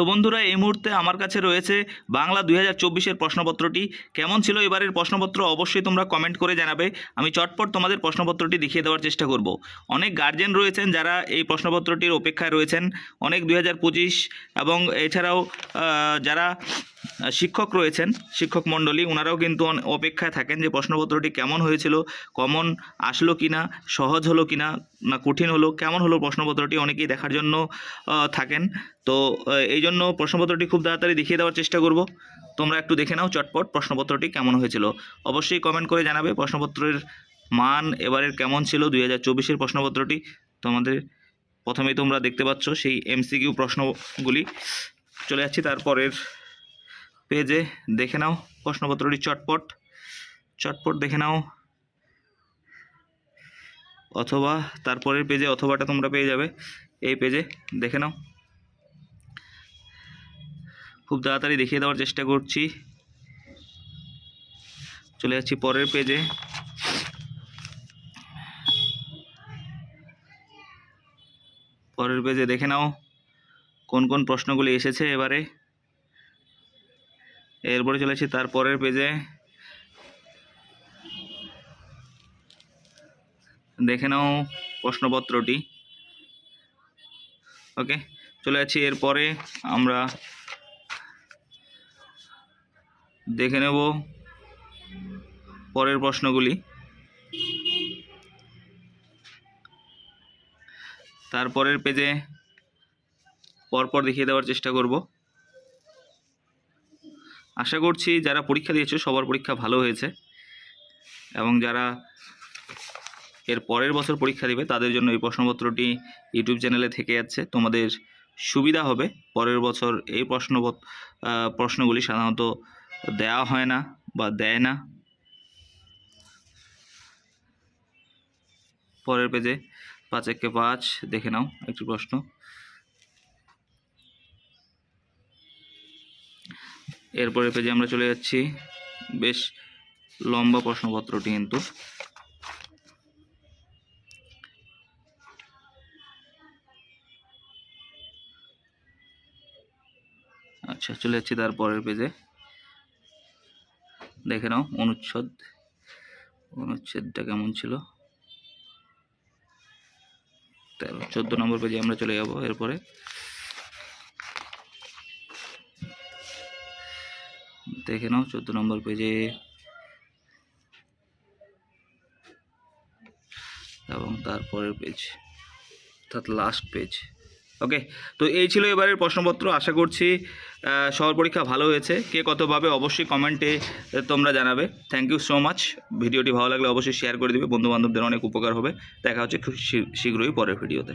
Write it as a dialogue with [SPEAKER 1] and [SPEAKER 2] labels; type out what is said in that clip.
[SPEAKER 1] তো বন্ধুরা, এই মুহূর্তে আমার কাছে রয়েছে বাংলা দুই হাজার চব্বিশের প্রশ্নপত্রটি। কেমন ছিল এবারের প্রশ্নপত্র অবশ্যই তোমরা কমেন্ট করে জানাবে। আমি চটপট তোমাদের প্রশ্নপত্রটি দেখিয়ে দেওয়ার চেষ্টা করব। অনেক গার্জেন রয়েছেন যারা এই প্রশ্নপত্রটির অপেক্ষায় রয়েছেন। অনেক দুই হাজার পঁচিশ এবং এছাড়াও যারা শিক্ষক রয়েছেন, শিক্ষক মণ্ডলী। ওনারাও কিন্তু অপেক্ষায় থাকেন যে প্রশ্নপত্রটি কেমন হয়েছিল, কমন আসলো কি না সহজ হলো কি না না কঠিন হলো, কেমন হলো প্রশ্নপত্রটি অনেকেই দেখার জন্য থাকেন। তো এই জন্য প্রশ্নপত্রটি খুব তাড়াতাড়ি দেখিয়ে দেওয়ার চেষ্টা করব। তোমরা একটু দেখে নাও চটপট প্রশ্নপত্রটি কেমন হয়েছিল। অবশ্যই কমেন্ট করে জানাবে প্রশ্নপত্রের মান এবারের কেমন ছিল দুই হাজার চব্বিশের প্রশ্নপত্রটি। তোমাদের প্রথমেই তোমরা দেখতে পাচ্ছ সেই এমসিকিউ প্রশ্নগুলি। চলে যাচ্ছি তারপরের পেজে দেখে নাও প্রশ্নপত্রটি চটপট। চটপট দেখে নাও। অথবা তারপরের পেজে অথবাটা তোমরা পেয়ে যাবে। এই পেজে দেখে নাও। খুব তাড়াতাড়ি দেখিয়ে দেওয়ার চেষ্টা করছি। চলে যাচ্ছি পরের পেজে। পরের পেজে দেখে নাও কোন কোন প্রশ্নগুলি এসেছে এবারে। এরপরে চলেছি তার পরের পেজে দেখে নাও প্রশ্নপত্রটি। ওকে চলে যাচ্ছি এরপরে আমরা দেখে নেব পরের প্রশ্নগুলি। তারপরের পেজে পরপর দেখিয়ে দেওয়ার চেষ্টা করব। আশা করছি যারা পরীক্ষা দিয়েছে, সবার পরীক্ষা ভালো হয়েছে। এবং যারা এর পরের বছর পরীক্ষা দিবে, তাদের জন্য এই প্রশ্নপত্রটি ইউটিউব চ্যানেলে থেকে যাচ্ছে। তোমাদের সুবিধা হবে। পরের বছর এই প্রশ্ন প্রশ্নগুলি সাধারণত দেওয়া হয় না বা দেয় না। পরের পেজে পাঁচ একে পাঁচ দেখে নাও একটি প্রশ্ন। এরপরে পেজে আমরা চলে যাচ্ছি। বেশ লম্বা প্রশ্নপত্রটি কিন্তু। আচ্ছা চলে যাচ্ছি তারপরের পেজে দেখে নাও, অনুচ্ছেদ। অনুচ্ছেদটা কেমন ছিল? তেরো, চোদ্দ নম্বর পেজে আমরা চলে যাব এরপরে। দেখে নাও, চোদ্দ নম্বর পেজে এবং তারপরের পেজ অর্থাৎ লাস্ট পেজ ওকে তো এই ছিল এবারের প্রশ্নপত্র। আশা করছি সবার পরীক্ষা ভালো হয়েছে। কে কত পাবে অবশ্যই কমেন্টে তোমরা জানাবে। থ্যাংক ইউ সো মাচ ভিডিওটি ভালো লাগলে অবশ্যই শেয়ার করে দিবে। বন্ধু বান্ধবদের অনেক উপকার হবে। দেখা হচ্ছে খুব শীঘ্রই পরের ভিডিওতে